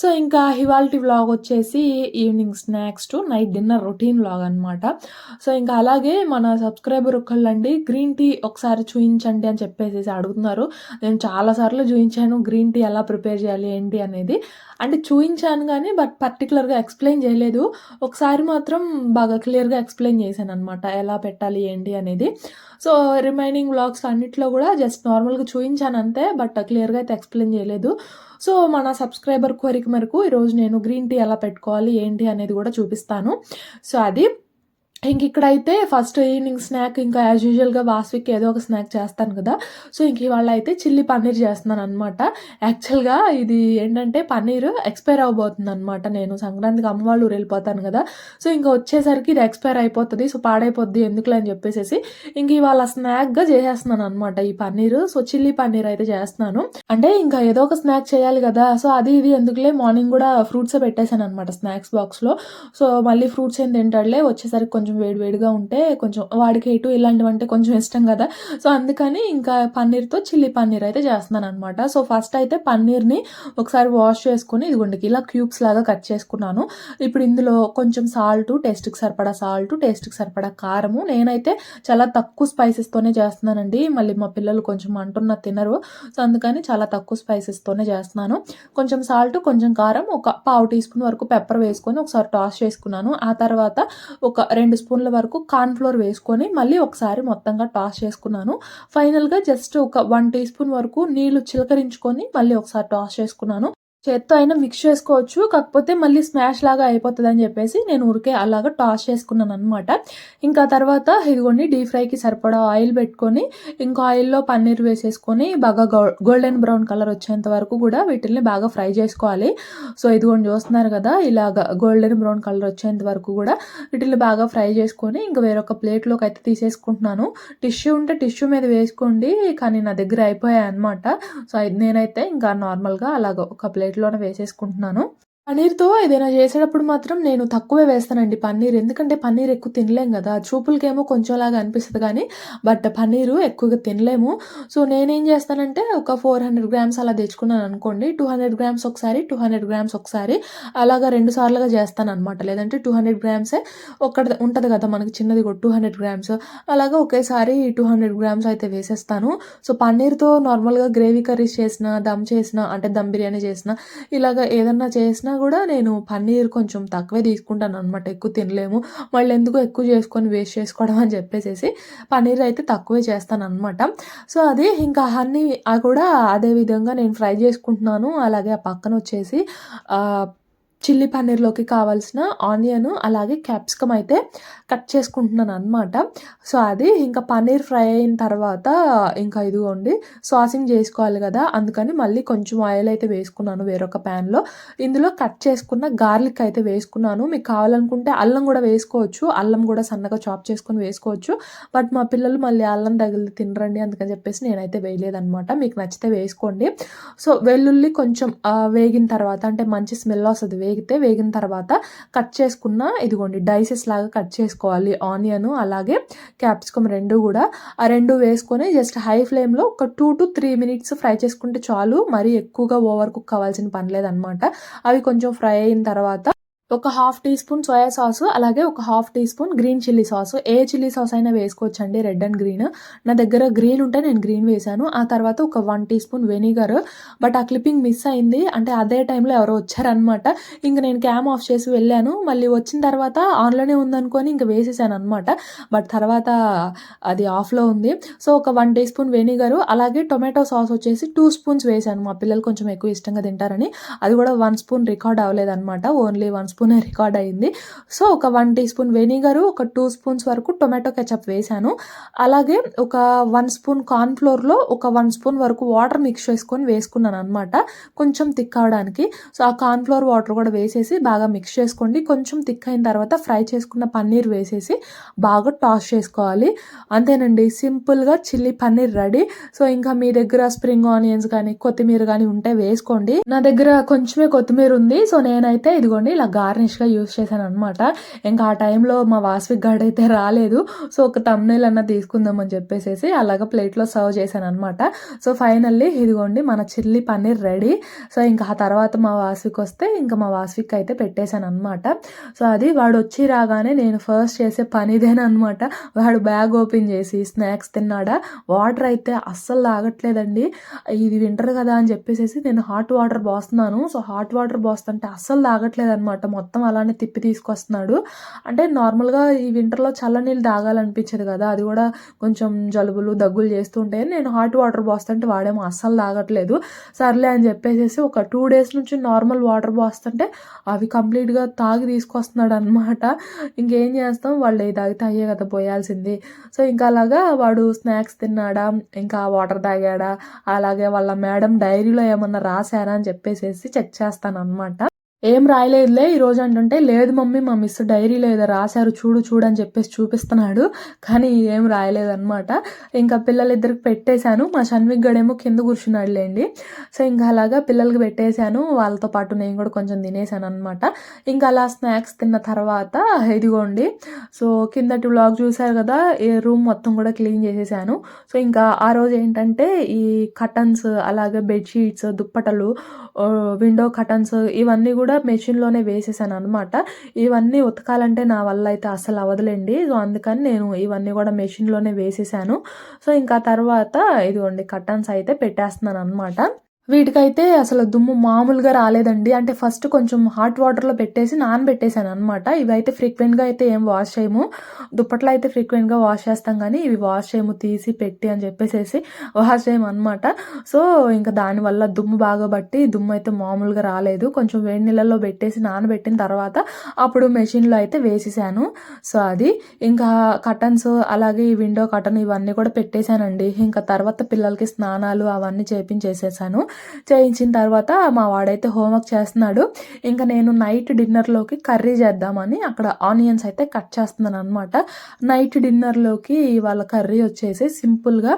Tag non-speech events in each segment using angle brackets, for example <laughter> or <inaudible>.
So ఇంకా ఇవాల్టి vlog వచ్చేసి evening snacks to night dinner routine vlog అనమాట సో ఇంకా అలాగే మన సబ్స్క్రైబర్ ఒకళ్ళండి గ్రీన్ టీ ఒకసారి చూపించండి అని చెప్పేసి అడుగుతున్నారు. నేను చాలాసార్లు చూపించాను గ్రీన్ టీ ఎలా ప్రిపేర్ చేయాలి ఏంటి అనేది. అంటే చూపించాను కానీ బట్ పర్టికులర్గా ఎక్స్ప్లెయిన్ చేయలేదు. ఒకసారి మాత్రం బాగా క్లియర్గా ఎక్స్ప్లెయిన్ చేశాను అనమాట ఎలా పెట్టాలి ఏంటి అనేది. సో రిమైనింగ్ వ్లాగ్స్ అన్నిట్లో కూడా జస్ట్ నార్మల్గా చూపించాను అంతే బట్ క్లియర్గా అయితే ఎక్స్ప్లెయిన్ చేయలేదు. సో మన సబ్స్క్రైబర్ కోరిక మేరకు ఈరోజు నేను గ్రీన్ టీ ఎలా పెట్టుకోవాలి ఏంటి అనేది కూడా చూపిస్తాను. సో అది ఇంక ఇక్కడైతే ఫస్ట్ ఈవినింగ్ స్నాక్ ఇంకా యాజ్ యూజువల్గా వాస్విక్ ఏదో ఒక స్నాక్ చేస్తాను కదా. సో ఇంక ఇవాళ అయితే చిల్లీ పన్నీర్ చేస్తున్నాను అనమాట యాక్చువల్గా ఇది ఏంటంటే పన్నీర్ ఎక్స్పైర్ అవ్వబోతుంది అనమాట నేను సంక్రాంతికి అమ్మవాళ్ళు ఊరు వెళ్ళిపోతాను కదా. సో ఇంకా వచ్చేసరికి ఇది ఎక్స్పైర్ అయిపోతుంది. సో పాడైపోద్ది ఎందుకులే అని చెప్పేసి ఇంక ఇవాళ స్నాక్గా చేసేస్తున్నాను అనమాట ఈ పన్నీర్. సో చిల్లీ పన్నీర్ అయితే చేస్తున్నాను. అంటే ఇంకా ఏదో ఒక స్నాక్ చేయాలి కదా. సో అది ఇది ఎందుకులే మార్నింగ్ కూడా ఫ్రూట్స్ పెట్టేశాను అనమాట స్నాక్స్ బాక్స్లో సో మళ్ళీ ఫ్రూట్స్ ఏం తింటాడులే. వచ్చేసరికి కొంచెం కొంచెం వేడివేడిగా ఉంటే కొంచెం వాడికి ఎటు ఇలాంటివి అంటే కొంచెం ఇష్టం కదా. సో అందుకని ఇంకా పన్నీర్తో చిల్లీ పన్నీర్ అయితే చేస్తున్నాను అనమాట సో ఫస్ట్ అయితే పన్నీర్ని ఒకసారి వాష్ చేసుకుని ఇదిగోండికి ఇలా క్యూబ్స్ లాగా కట్ చేసుకున్నాను. ఇప్పుడు ఇందులో కొంచెం సాల్ట్ టేస్ట్కి సరిపడా సాల్ట్ టేస్ట్కి సరిపడా కారము. నేనైతే చాలా తక్కువ స్పైసెస్తోనే చేస్తున్నానండి. మళ్ళీ మా పిల్లలు కొంచెం అంటున్న తినరు. సో అందుకని చాలా తక్కువ స్పైసెస్తోనే చేస్తున్నాను. కొంచెం సాల్ట్ కొంచెం కారం ఒక పావు టీ స్పూన్ వరకు పెప్పర్ వేసుకొని ఒకసారి టాస్ చేసుకున్నాను. ఆ తర్వాత ఒక రెండు స్పూన్ల వరకు కార్న్ఫ్లోర్ వేసుకొని మళ్ళీ ఒకసారి మొత్తంగా టాస్ చేసుకున్నాను. ఫైనల్గా జస్ట్ ఒక వన్ టీ స్పూన్ వరకు నీళ్ళు చిలకరించుకొని మళ్ళీ ఒకసారి టాస్ చేసుకున్నాను. చేత్తో అయినా మిక్స్ చేసుకోవచ్చు. కాకపోతే మళ్ళీ స్మాష్ లాగా అయిపోతుంది అని చెప్పేసి నేను ఊరికే అలాగా టాస్ చేసుకున్నాను అనమాట ఇంకా తర్వాత ఇదిగోండి డీప్ ఫ్రైకి సరిపడా ఆయిల్ పెట్టుకొని ఇంకా ఆయిల్లో పన్నీర్ వేసేసుకొని బాగా గోల్డెన్ బ్రౌన్ కలర్ వచ్చేంత వరకు కూడా వీటిల్ని బాగా ఫ్రై చేసుకోవాలి. సో ఇదిగోండి చూస్తున్నారు కదా ఇలాగ గోల్డెన్ బ్రౌన్ కలర్ వచ్చేంత వరకు కూడా వీటిల్ని బాగా ఫ్రై చేసుకొని ఇంకా వేరొక ప్లేట్లోకి అయితే తీసేసుకుంటున్నాను. టిష్యూ ఉంటే టిష్యూ మీద వేసుకోండి కానీ నా దగ్గర అయిపోయాయి అనమాట సో నేనైతే ఇంకా నార్మల్గా అలాగ ఒక ప్లేట్ ప్లేట్లోనే వేసేసుకుంటున్నాను. పన్నీర్తో ఏదైనా చేసేటప్పుడు మాత్రం నేను తక్కువే వేస్తానండి పన్నీర్. ఎందుకంటే పన్నీర్ ఎక్కువ తినలేం కదా. చూపులకేమో కొంచెంలాగా అనిపిస్తుంది కానీ బట్ పన్నీరు ఎక్కువగా తినలేము. సో నేనేం చేస్తానంటే ఒక ఫోర్ హండ్రెడ్ గ్రామ్స్ అలా తెచ్చుకున్నాను అనుకోండి. టూ హండ్రెడ్ గ్రామ్స్ ఒకసారి టూ హండ్రెడ్ గ్రామ్స్ ఒకసారి అలాగా రెండు సార్లుగా చేస్తాను అనమాట లేదంటే టూ హండ్రెడ్ గ్రామ్సే ఒక్కడ ఉంటుంది కదా మనకి చిన్నది కూడా టూ హండ్రెడ్ గ్రామ్స్. అలాగా ఒకేసారి టూ హండ్రెడ్ గ్రామ్స్ అయితే వేసేస్తాను. సో పన్నీర్తో నార్మల్గా గ్రేవీ కర్రీస్ చేసిన దమ్ చేసిన అంటే దమ్ బిర్యానీ చేసిన ఇలాగ ఏదన్నా చేసినా కూడా నేను పన్నీర్ కొంచెం తక్కువే తీసుకుంటాను అనమాట ఎక్కువ తినలేము. మళ్ళీ ఎందుకు ఎక్కువ చేసుకొని వేస్ట్ చేసుకోవడం అని చెప్పేసి పన్నీర్ అయితే తక్కువే చేస్తాను అనమాట సో అది ఇంకా అన్నీ కూడా అదే విధంగా నేను ఫ్రై చేసుకుంటున్నాను. అలాగే ఆ పక్కన వచ్చేసి చిల్లీ పన్నీర్లోకి కావాల్సిన ఆనియన్ అలాగే క్యాప్సికమ్ అయితే కట్ చేసుకుంటున్నాను అనమాట సో అది ఇంకా పన్నీర్ ఫ్రై అయిన తర్వాత ఇంకా ఇదిగోండి సాసింగ్ చేసుకోవాలి కదా అందుకని మళ్ళీ కొంచెం ఆయిల్ అయితే వేసుకున్నాను వేరొక ప్యాన్లో. ఇందులో కట్ చేసుకున్న గార్లిక్ అయితే వేసుకున్నాను. మీకు కావాలనుకుంటే అల్లం కూడా వేసుకోవచ్చు అల్లం కూడా సన్నగా చాప్ చేసుకొని వేసుకోవచ్చు. బట్ మా పిల్లలు మళ్ళీ అల్లం తగిలి తినరండి అందుకని చెప్పేసి నేనైతే వేయలేదనమాట మీకు నచ్చితే వేసుకోండి. సో వెల్లుల్లి కొంచెం వేగిన తర్వాత అంటే మంచి స్మెల్ వస్తుంది వేగితే వేగిన తర్వాత కట్ చేసుకున్న ఇదిగోండి డైసెస్ లాగా కట్ చేసుకోవాలి. ఆనియన్ అలాగే క్యాప్సికమ్ రెండు కూడా. ఆ రెండు వేసుకొని జస్ట్ హై ఫ్లేమ్లో ఒక two to three minutes fry చేసుకుంటే చాలు. మరీ ఎక్కువగా ఓవర్ కుక్ కావాల్సిన పని లేదనమాట అవి కొంచెం ఫ్రై అయిన తర్వాత ఒక half teaspoon soya sauce అలాగే ఒక half teaspoon green chilli sauce. ఏ చిల్లీ సాస్ అయినా వేసుకోవచ్చు అండి రెడ్ అండ్ గ్రీన్. నా దగ్గర గ్రీన్ ఉంటే నేను గ్రీన్ వేసాను ఆ తర్వాత ఒక one teaspoon vinegar. But ఆ క్లిప్పింగ్ మిస్ అయింది. అంటే అదే టైంలో ఎవరో వచ్చారనమాట ఇంక నేను క్యామ్ ఆఫ్ చేసి వెళ్ళాను. మళ్ళీ వచ్చిన తర్వాత ఆన్లోనే ఉందనుకొని ఇంక వేసేసాను అనమాట బట్ తర్వాత అది ఆఫ్లో ఉంది. సో ఒక వన్ టీ స్పూన్ వెనిగర్ అలాగే టొమాటో సాస్ వచ్చేసి టూ స్పూన్స్ వేసాను మా పిల్లలు కొంచెం ఎక్కువ ఇష్టంగా తింటారని. అది కూడా వన్ స్పూన్ రికార్డ్ అవ్వలేదన్నమాట. ఓన్లీ వన్ స్పూనే రికార్డ్ అయింది. సో ఒక వన్ టీ స్పూన్ వెనిగరు ఒక టూ స్పూన్స్ వరకు టొమాటో కెచప్ వేసాను. అలాగే ఒక వన్ స్పూన్ కార్న్ఫ్లోర్లో ఒక వన్ స్పూన్ వరకు వాటర్ మిక్స్ చేసుకొని వేసుకున్నాను అనమాట కొంచెం థిక్ అవడానికి. సో ఆ కార్న్ఫ్లోర్ వాటర్ కూడా వేసేసి బాగా మిక్స్ చేసుకోండి. కొంచెం థిక్ అయిన తర్వాత ఫ్రై చేసుకున్న పన్నీర్ వేసేసి బాగా టాస్ చేసుకోవాలి. అంతేనండి సింపుల్గా చిల్లీ పన్నీర్ రెడీ సో ఇంకా మీ దగ్గర స్ప్రింగ్ ఆనియన్స్ కానీ కొత్తిమీర కానీ ఉంటే వేసుకోండి. నా దగ్గర కొంచెమే కొత్తిమీర ఉంది. సో నేనైతే ఇదిగోండి ఇలా వార్నిష్గా యూస్ చేశాను అనమాట ఇంకా ఆ టైంలో మా వాస్విక్ గార్డ్ అయితే రాలేదు. సో ఒక తమ్నేల్ అన్న తీసుకుందాం అని చెప్పేసి అలాగ ప్లేట్లో సర్వ్ చేశాను అనమాట సో ఫైనల్లీ ఇదిగోండి మన చిల్లీ పన్నీర్ రెడీ. సో ఇంకా ఆ తర్వాత మా వాస్విక్ వస్తే ఇంకా మా వాస్విక్ అయితే పెట్టేశాను అనమాట సో అది వాడు వచ్చి రాగానే నేను ఫస్ట్ చేసే పనిదేనమాట వాడు బ్యాగ్ ఓపెన్ చేసి స్నాక్స్ తిన్నాడా? వాటర్ అయితే అస్సలు తాగట్లేదండి. ఇది వింటర్ కదా అని చెప్పేసి నేను హాట్ వాటర్ పోస్తున్నాను. సో హాట్ వాటర్ పోస్తుంటే అస్సలు తాగట్లేదు అనమాట మొత్తం అలానే తిప్పి తీసుకొస్తున్నాడు. అంటే నార్మల్గా ఈ వింటర్లో చల్లనీళ్ళు తాగాలనిపించదు కదా అది కూడా కొంచెం జలుబులు దగ్గులు చేస్తుంటే నేను హాట్ వాటర్ పోస్తుంటే వాడేమో అస్సలు తాగట్లేదు. సర్లే అని చెప్పేసి ఒక టూ డేస్ నుంచి నార్మల్ వాటర్ పోస్తుంటే అవి కంప్లీట్గా తాగి తీసుకొస్తున్నాడు అనమాట ఇంకేం చేస్తాం? వాళ్ళు తాగితే అయ్యే కదా పోయాల్సింది. సో ఇంకా అలాగా వాడు స్నాక్స్ తిన్నాడా ఇంకా వాటర్ తాగాడా అలాగే వాళ్ళ మేడం డైరీలో ఏమన్నా రాశారా అని చెప్పేసేసి చెక్ చేస్తాను అనమాట ఏం రాయలేదులే. ఈరోజు అంటుంటే లేదు మమ్మీ మా మిస్ డైరీలో ఏదో రాశారు చూడు చూడు అని చెప్పేసి చూపిస్తున్నాడు. కానీ ఏం రాయలేదనమాట ఇంకా పిల్లలిద్దరికి పెట్టేశాను. మా షన్విక్ గడేమో కింద కూర్చున్నాడులేండి. సో ఇంకా అలాగా పిల్లలకి పెట్టేశాను. వాళ్ళతో పాటు నేను కూడా కొంచెం తినేసాను అనమాట ఇంకా అలా స్నాక్స్ తిన్న తర్వాత ఇదిగోండి. సో కిందటి వ్లాగ్ చూశారు కదా ఈ రూమ్ మొత్తం కూడా క్లీన్ చేసేసాను. సో ఇంకా ఆ రోజు ఏంటంటే ఈ కటన్స్ అలాగే బెడ్షీట్స్ దుప్పటలు విండో కటన్స్ ఇవన్నీ కూడా కూడా మెషిన్లోనే వేసేసాను అనమాట ఇవన్నీ ఉతకాలంటే నా వల్ల అయితే అసలు అవదలండి సో అందుకని నేను ఇవన్నీ కూడా మెషిన్లోనే వేసేసాను. సో ఇంకా తర్వాత ఇదిగోండి కటన్స్ అయితే పెట్టేస్తున్నాను అనమాట వీటికైతే అసలు దుమ్ము మామూలుగా రాలేదండి. అంటే ఫస్ట్ కొంచెం హాట్ వాటర్లో పెట్టేసి నానబెట్టేశాను అనమాట ఇవి అయితే ఫ్రీక్వెంట్గా అయితే ఏం వాష్ చేయము. దుప్పట్లో అయితే ఫ్రీక్వెంట్గా వాష్ చేస్తాం కానీ ఇవి వాష్ చేయము తీసి పెట్టి అని చెప్పేసేసి <laughs> వాష్ చేయము అనమాట సో ఇంకా దానివల్ల దుమ్ము బాగా బట్టి దుమ్ము అయితే మామూలుగా రాలేదు. కొంచెం వేడి నీళ్ళల్లో పెట్టేసి నానబెట్టిన తర్వాత అప్పుడు మెషిన్లో అయితే వేసేసాను. సో అది. ఇంకా కటన్స్ అలాగే ఈ విండో కటన్ ఇవన్నీ కూడా పెట్టేశానండి. ఇంకా తర్వాత పిల్లలకి స్నానాలు అవన్నీ చేపించేసేసాను. చేయించిన తర్వాత మా వాడైతే హోంవర్క్ చేస్తున్నాడు. ఇంకా నేను నైట్ డిన్నర్లోకి కర్రీ చేద్దామని అక్కడ ఆనియన్స్ అయితే కట్ చేస్తున్నాను అనమాట నైట్ డిన్నర్లోకి వాళ్ళ కర్రీ వచ్చేసి సింపుల్గా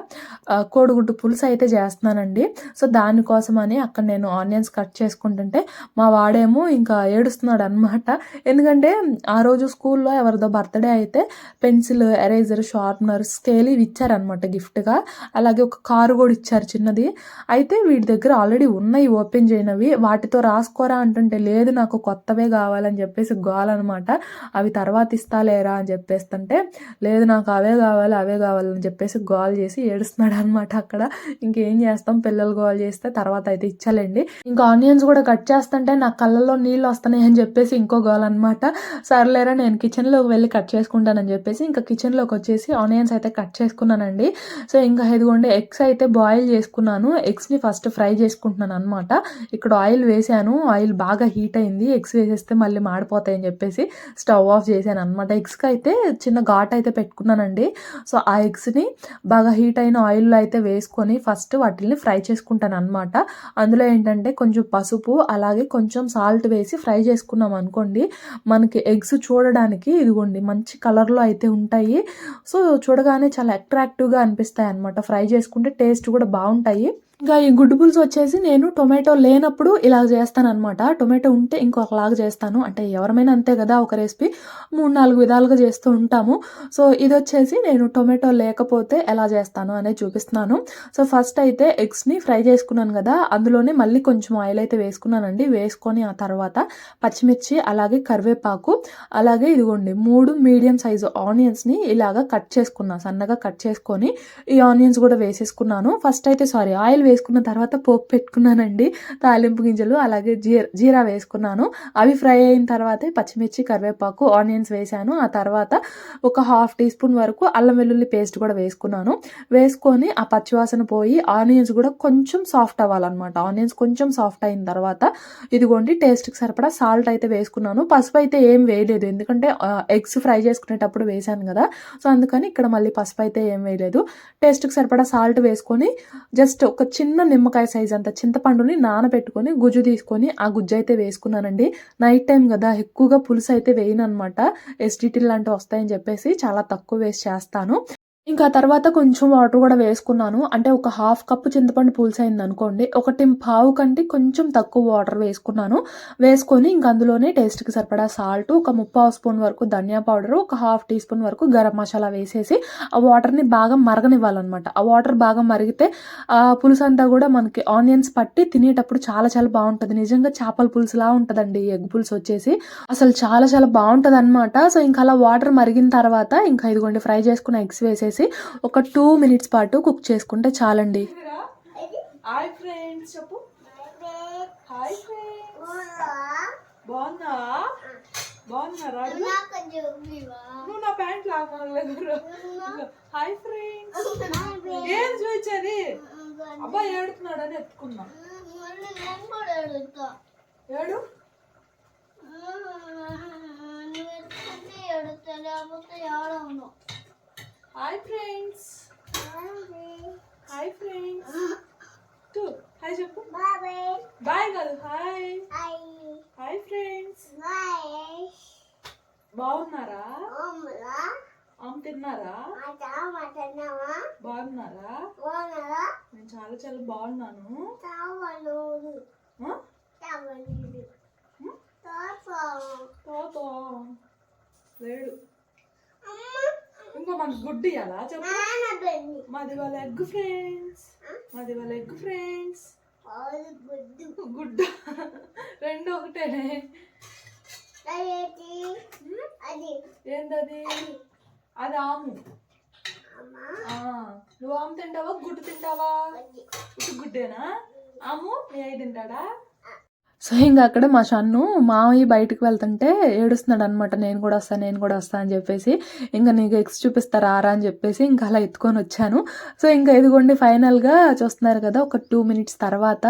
కోడిగుడ్డు పులుసు అయితే చేస్తున్నానండి. సో దానికోసమని అక్కడ నేను ఆనియన్స్ కట్ చేసుకుంటుంటే మా వాడేమో ఇంకా ఏడుస్తున్నాడు అనమాట ఎందుకంటే ఆ రోజు స్కూల్లో ఎవరిదో బర్త్డే అయితే పెన్సిల్ ఎరేజర్ షార్ప్నర్ స్కేల్ ఇవి ఇచ్చారనమాట గిఫ్ట్గా. అలాగే ఒక కారు కూడా ఇచ్చారు చిన్నది. అయితే వీడి దగ్గర దగ్గర ఆల్రెడీ ఉన్నాయి ఓపెన్ చేయనవి. వాటితో రాసుకోరా అంటుంటే లేదు నాకు కొత్తవే కావాలని చెప్పేసి గోలనమాట. అవి తర్వాత ఇస్తాలేరా? అని చెప్పేస్తుంటే లేదు నాకు అవే కావాలి అవే కావాలని చెప్పేసి గోల్ చేసి ఏడుస్తున్నాడు అనమాట అక్కడ. ఇంకేం చేస్తాం? పిల్లలు గోల్ చేస్తే తర్వాత అయితే ఇచ్చాలండి. ఇంకా ఆనియన్స్ కూడా కట్ చేస్తుంటే నా కళ్ళల్లో నీళ్ళు వస్తున్నాయి అని చెప్పేసి ఇంకో గోల్ అనమాట సర్లేరా నేను కిచెన్లోకి వెళ్ళి కట్ చేసుకుంటానని చెప్పేసి ఇంకా కిచెన్లోకి వచ్చేసి ఆనియన్స్ అయితే కట్ చేసుకున్నానండి. సో ఇంకా ఇదిగోండి ఎగ్స్ అయితే బాయిల్ చేసుకున్నాను. ఎగ్స్ని ఫస్ట్ ఫ్రై చేసుకుంటున్నాను అనమాట ఇక్కడ ఆయిల్ వేసాను. ఆయిల్ బాగా హీట్ అయింది. ఎగ్స్ వేసేస్తే మళ్ళీ మాడిపోతాయని చెప్పేసి స్టవ్ ఆఫ్ చేశాను అనమాట ఎగ్స్కి అయితే చిన్న ఘాట్ అయితే పెట్టుకున్నానండి. సో ఆ ఎగ్స్ని బాగా హీట్ అయిన ఆయిల్లో అయితే వేసుకొని ఫస్ట్ వాటిని ఫ్రై చేసుకుంటాను అనమాట అందులో ఏంటంటే కొంచెం పసుపు అలాగే కొంచెం సాల్ట్ వేసి ఫ్రై చేసుకున్నాం అనుకోండి మనకి ఎగ్స్ చూడడానికి ఇదిగోండి మంచి కలర్లో అయితే ఉంటాయి. సో చూడగానే చాలా అట్రాక్టివ్గా అనిపిస్తాయి అనమాట ఫ్రై చేసుకుంటే టేస్ట్ కూడా బాగుంటాయి. ఇంకా ఈ గుడ్డు పులుసు వచ్చేసి నేను టొమాటో లేనప్పుడు ఇలా చేస్తాను అనమాట టొమాటో ఉంటే ఇంకొకలాగా చేస్తాను. అంటే ఎవరమైనా అంతే కదా ఒక రెసిపీ. మూడు నాలుగు విధాలుగా చేస్తూ ఉంటాము. సో ఇది వచ్చేసి నేను టొమాటో లేకపోతే ఎలా చేస్తాను అనేది చూపిస్తున్నాను. సో ఫస్ట్ అయితే ఎగ్స్ని ఫ్రై చేసుకున్నాను కదా. అందులోనే మళ్ళీ కొంచెం ఆయిల్ అయితే వేసుకున్నానండి. వేసుకొని ఆ తర్వాత పచ్చిమిర్చి అలాగే కరివేపాకు అలాగే ఇదిగోండి మూడు మీడియం సైజు ఆనియన్స్ని ఇలాగా కట్ చేసుకున్నాను సన్నగా కట్ చేసుకొని ఈ ఆనియన్స్ కూడా వేసేసుకున్నాను. ఫస్ట్ అయితే సారీ ఆయిల్ వేసుకున్న తర్వాత పోపు పెట్టుకున్నానండి. తాలింపు గింజలు అలాగే జీర జీరా వేసుకున్నాను. అవి ఫ్రై అయిన తర్వాతే పచ్చిమిర్చి కరివేపాకు ఆనియన్స్ వేసాను. ఆ తర్వాత ఒక హాఫ్ టీ స్పూన్ వరకు అల్లం వెల్లుల్లి పేస్ట్ కూడా వేసుకున్నాను. వేసుకొని ఆ పచ్చివాసన పోయి ఆనియన్స్ కూడా కొంచెం సాఫ్ట్ అవ్వాలన్నమాట. ఆనియన్స్ కొంచెం సాఫ్ట్ అయిన తర్వాత ఇదిగోండి టేస్ట్కి సరిపడా సాల్ట్ అయితే వేసుకున్నాను. పసుపు అయితే ఏం వేయలేదు. ఎందుకంటే ఎగ్స్ ఫ్రై చేసుకునేటప్పుడు వేసాను కదా. సో అందుకని ఇక్కడ మళ్ళీ పసుపు అయితే ఏం వేయలేదు. టేస్ట్కి సరిపడా సాల్ట్ వేసుకొని జస్ట్ ఒక చిన్న నిమ్మకాయ సైజ్ అంత చింతపండుని నానబెట్టుకొని గుజ్జు తీసుకొని ఆ గుజ్జు అయితే వేసుకున్నానండి. నైట్ టైం కదా ఎక్కువగా పులుసు అయితే వేయను అనమాట ఎస్డిటీ లాంటివి వస్తాయని చెప్పేసి చాలా తక్కువ వేసి చేస్తాను. ఇంకా తర్వాత కొంచెం వాటర్ కూడా వేసుకున్నాను. అంటే ఒక హాఫ్ కప్పు చింతపండు పులుసు అయింది అనుకోండి. ఒకటి పావు కంటే కొంచెం తక్కువ వాటర్ వేసుకున్నాను. వేసుకొని ఇంక అందులోనే టేస్ట్కి సరిపడా సాల్ట్ ఒక ముప్పావు స్పూన్ వరకు ధనియా పౌడర్ ఒక హాఫ్ టీ స్పూన్ వరకు గరం మసాలా వేసేసి ఆ వాటర్ని బాగా మరగనివ్వాలన్నమాట. ఆ వాటర్ బాగా మరిగితే ఆ పులుసు అంతా కూడా మనకి ఆనియన్స్ పట్టి తినేటప్పుడు చాలా చాలా బాగుంటుంది. నిజంగా చేపల పులుసులా ఉంటుందండి ఎగ్ పులుసు వచ్చేసి. అసలు చాలా చాలా బాగుంటుంది అనమాట సో ఇంకా అలా వాటర్ మరిగిన తర్వాత ఇంకా ఇదిగోండి ఫ్రై చేసుకున్న ఎగ్స్ వేసేసి ఒక టూ మినిట్స్ పాటు కుక్ చేసుకుంటే చాలండి. హాయ్ ఫ్రెండ్స్ చెప్పు. హాయ్ ఫ్రెండ్స్ బాగున్నా బాగున్నారా? నువ్వు నా ప్యాంట్ లాగలేదు హాయ్ ఫ్రెండ్స్ ఏం చూపించేది అబ్బాయి ఏడుతున్నాడని ఎత్తుకున్నా. ఏడు? Hi friends hi friends to hi చెప్పు బాయ్ కాదు హాయ్ హాయ్ ఫ్రెండ్స్ బాగున్నారా? ఆమె తిన్నారా? బాగున్నారా? నేను చాలా చాలా బాగున్నాను? తాత లేడు ఇంకో మనకు గుడ్డు ఇయ్యాలా? చెప్పు. మాది వాళ్ళ ఎగ్ ఫ్రెండ్స్. మాది వాళ్ళ ఎగ్ ఫ్రెండ్స్. గుడ్డ. రెండు ఒకటేనే. అది. ఏంటది అది ఆము. నువ్వు ఆము తింటావా? గుడ్డు తింటావా? ఇటు గుడ్డేనా? ఆము అయి తింటాడా? సో ఇంకా అక్కడ మా షన్ను మామయ్య బయటకు వెళ్తుంటే ఏడుస్తున్నాడు అనమాట నేను కూడా వస్తాను నేను కూడా వస్తాను అని చెప్పేసి. ఇంకా నీకు ఎక్స్ చూపిస్తారా ఆరా అని చెప్పేసి ఇంకా అలా ఎత్తుకొని వచ్చాను. సో ఇంకా ఇదిగోండి ఫైనల్గా చూస్తున్నారు కదా ఒక టూ మినిట్స్ తర్వాత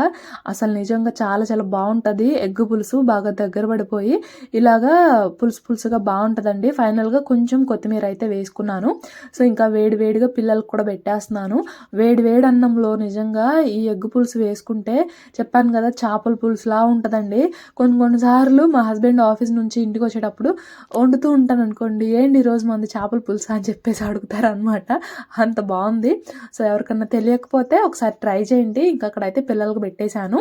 అసలు నిజంగా చాలా చాలా బాగుంటుంది. ఎగ్ పులుసు బాగా దగ్గర పడిపోయి ఇలాగా పులుసు పులుసుగా బాగుంటుందండి. ఫైనల్గా కొంచెం కొత్తిమీర అయితే వేసుకున్నాను. సో ఇంకా వేడి వేడిగా పిల్లలకు కూడా పెట్టేస్తున్నాను. వేడి వేడి అన్నంలో నిజంగా ఈ ఎగ్ పులుసు వేసుకుంటే చెప్పాను కదా చేపల పులుసులా ఉంటుందండి. కొన్ని కొన్నిసార్లు మా హస్బెండ్ ఆఫీస్ నుంచి ఇంటికి వచ్చేటప్పుడు వండుతూ ఉంటాను అనుకోండి ఏంటి ఈరోజు మంది చేపల పులుసు? అని చెప్పేసి అడుగుతారు అనమాట అంత బాగుంది. సో ఎవరికన్నా తెలియకపోతే ఒకసారి ట్రై చేయండి. ఇంకా అక్కడైతే పిల్లలకు పెట్టేశాను.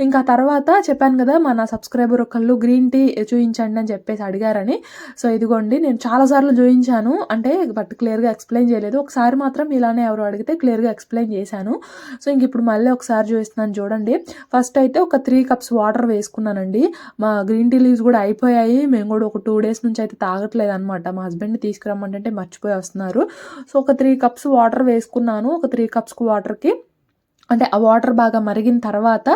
ఇంకా తర్వాత చెప్పాను కదా మన సబ్స్క్రైబర్ ఒకళ్ళు గ్రీన్ టీ చూపించండి అని చెప్పేసి అడిగారని. సో ఇదిగోండి నేను చాలాసార్లు చూపించాను అంటే బట్ క్లియర్గా ఎక్స్ప్లెయిన్ చేయలేదు. ఒకసారి మాత్రం ఇలానే ఎవరు అడిగితే క్లియర్గా ఎక్స్ప్లెయిన్ చేశాను. సో ఇంక ఇప్పుడు మళ్ళీ ఒకసారి చూపిస్తున్నాను చూడండి. ఫస్ట్ అయితే ఒక త్రీ కప్స్ వాటర్ వాటర్ వేసుకున్నానండి. మా గ్రీన్ టీ లీవ్స్ కూడా అయిపోయాయి. మేము కూడా ఒక టూ డేస్ నుంచి అయితే తాగట్లేదు అనమాట మా హస్బెండ్ని తీసుకురమ్మంటే మర్చిపోయి వస్తున్నారు. సో ఒక త్రీ కప్స్ వాటర్ వేసుకున్నాను. ఒక త్రీ కప్స్కి వాటర్కి అంటే ఆ వాటర్ బాగా మరిగిన తర్వాత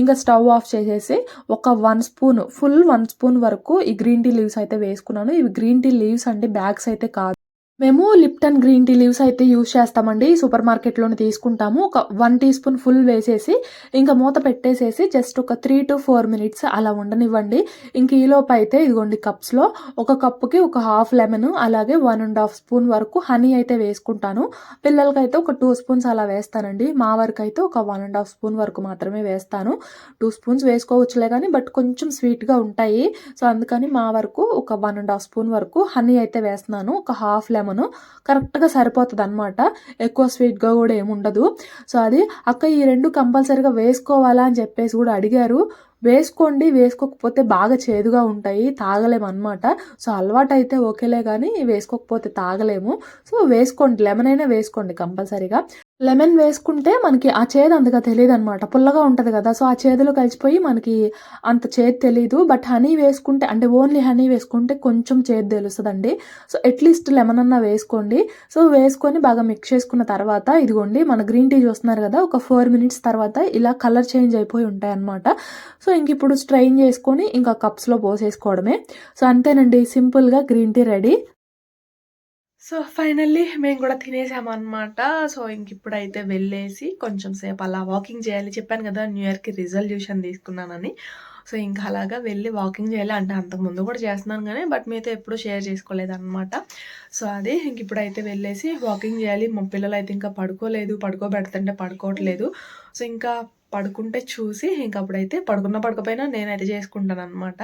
ఇంకా స్టవ్ ఆఫ్ చేసేసి ఒక one spoon full one spoon వరకు ఈ గ్రీన్ టీ లీవ్స్ అయితే వేసుకున్నాను. ఇవి గ్రీన్ టీ లీవ్స్ అంటే బ్యాగ్స్ అయితే కాదు. మేము లిప్టన్ గ్రీన్ టీ లీవ్స్ అయితే యూజ్ చేస్తామండి. సూపర్ మార్కెట్లోనే తీసుకుంటాము. ఒక వన్ టీ స్పూన్ ఫుల్ వేసేసి ఇంకా మూత పెట్టేసేసి జస్ట్ ఒక త్రీ టు ఫోర్ మినిట్స్ అలా ఉండనివ్వండి. ఇంక ఈలోపు అయితే ఇదిగోండి కప్స్లో ఒక కప్పుకి ఒక హాఫ్ లెమన్ అలాగే వన్ అండ్ హాఫ్ స్పూన్ వరకు హనీ అయితే వేసుకుంటాను. పిల్లలకైతే ఒక టూ స్పూన్స్ అలా వేస్తానండి. మా వరకు అయితే ఒక వన్ అండ్ హాఫ్ స్పూన్ వరకు మాత్రమే వేస్తాను. టూ స్పూన్స్ వేసుకోవచ్చులే కానీ బట్ కొంచెం స్వీట్గా ఉంటాయి. సో అందుకని మా వరకు ఒక వన్ అండ్ హాఫ్ స్పూన్ వరకు హనీ అయితే వేస్తున్నాను. ఒక హాఫ్ లెమన్ కరెక్ట్గా సరిపోతుంది అనమాట ఎక్కువ స్వీట్గా కూడా ఏముండదు సో అది అక్క ఈ రెండు కంపల్సరీగా వేసుకోవాలా అని చెప్పేసి కూడా అడిగారు. వేసుకోండి వేసుకోకపోతే బాగా చేదుగా ఉంటాయి తాగలేమన్నమాట. సో అలవాటు అయితే ఓకేలే కానీ వేసుకోకపోతే తాగలేము. సో వేసుకోండి లెమన్ అయినా వేసుకోండి కంపల్సరీగా. లెమన్ వేసుకుంటే మనకి ఆ చేదు అంతగా తెలియదు అనమాట పుల్లగా ఉంటుంది కదా సో ఆ చేదులో కలిసిపోయి మనకి అంత చేదు తెలియదు బట్ హనీ వేసుకుంటే అంటే ఓన్లీ హనీ వేసుకుంటే కొంచెం చేదు తెలుస్తుందండి. సో అట్లీస్ట్ లెమన్ అన్నా వేసుకోండి. సో వేసుకొని బాగా మిక్స్ చేసుకున్న తర్వాత ఇదిగోండి మన గ్రీన్ టీ చూస్తున్నారు కదా ఒక ఫోర్ మినిట్స్ తర్వాత ఇలా కలర్ చేంజ్ అయిపోయి ఉంటాయి అనమాట సో ఇంక ఇప్పుడు స్ట్రైన్ చేసుకొని ఇంకా కప్స్లో పోసేసుకోవడమే. సో అంతేనండి సింపుల్గా green tea ready. So finally మేము కూడా తినేసామన్నమాట. సో ఇంక ఇప్పుడైతే వెళ్ళేసి కొంచెం సేపు అలా వాకింగ్ చేయాలి చెప్పాను కదా న్యూ ఇయర్కి రిజల్యూషన్ తీసుకున్నానని. సో ఇంకా అలాగా వెళ్ళి వాకింగ్ చేయాలి. అంటే అంతకుముందు కూడా చేస్తున్నాను కానీ బట్ మీతో ఎప్పుడూ షేర్ చేసుకోలేదు అనమాట సో అది ఇంక ఇప్పుడైతే వెళ్ళేసి వాకింగ్ చేయాలి. మా పిల్లలు అయితే ఇంకా పడుకోలేదు. పడుకోబెడుతుంటే పడుకోవట్లేదు. సో ఇంకా పడుకుంటే చూసి ఇంక అప్పుడైతే పడుకున్న పడకపోయినా నేనైతే చేసుకుంటాను అనమాట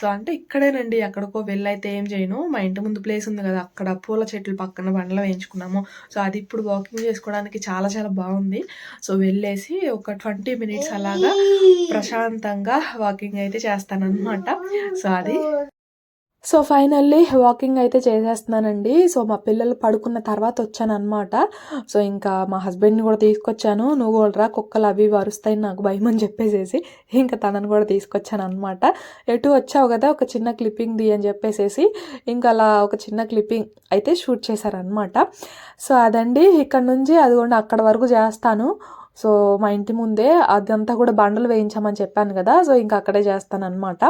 సో అంటే ఇక్కడేనండి ఎక్కడికో వెళ్ళైతే ఏం చేయను. మా ఇంటి ముందు ప్లేస్ ఉంది కదా అక్కడ పూల చెట్లు పక్కన బండ్లో వేయించుకున్నాము. సో అది ఇప్పుడు వాకింగ్ చేసుకోవడానికి చాలా చాలా బాగుంది. సో వెళ్ళేసి ఒక ట్వంటీ మినిట్స్ అలాగా ప్రశాంతంగా వాకింగ్ అయితే చేస్తానన్నమాట. సో అది సో ఫైనల్లీ వాకింగ్ అయితే చేసేస్తున్నానండి. సో మా పిల్లలు పడుకున్న తర్వాత వచ్చానన్నమాట. సో ఇంకా మా హస్బెండ్ని కూడా తీసుకొచ్చాను. నువ్వు రా కుక్కలు అవి వరుస్తాయి నాకు భయం అని చెప్పేసేసి ఇంకా తనని కూడా తీసుకొచ్చాను అనమాట ఎటు వచ్చావు కదా ఒక చిన్న క్లిప్పింగ్ ది అని చెప్పేసేసి ఇంకా అలా ఒక చిన్న క్లిప్పింగ్ అయితే షూట్ చేశారనమాట సో అదండి ఇక్కడ నుంచి అదిగోండి అక్కడ వరకు చేస్తాను. సో మా ఇంటి ముందే అదంతా కూడా బండలు వేయించామని చెప్పాను కదా సో ఇంకా అక్కడే చేస్తాను అనమాట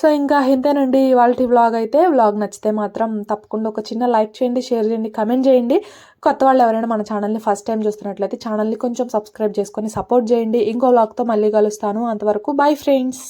సో ఇంకా ఇంతేనండి ఇవాళ వ్లాగ్ అయితే వ్లాగ్ నచ్చితే మాత్రం తప్పకుండా ఒక చిన్న లైక్ చేయండి షేర్ చేయండి కమెంట్ చేయండి. కొత్త వాళ్ళు ఎవరైనా మన ఛానల్ని ఫస్ట్ టైం చూస్తున్నట్లయితే ఛానల్ని కొంచెం సబ్స్క్రైబ్ చేసుకొని సపోర్ట్ చేయండి. ఇంకో వ్లాగ్తో మళ్ళీ కలుస్తాను. అంతవరకు బై ఫ్రెండ్స్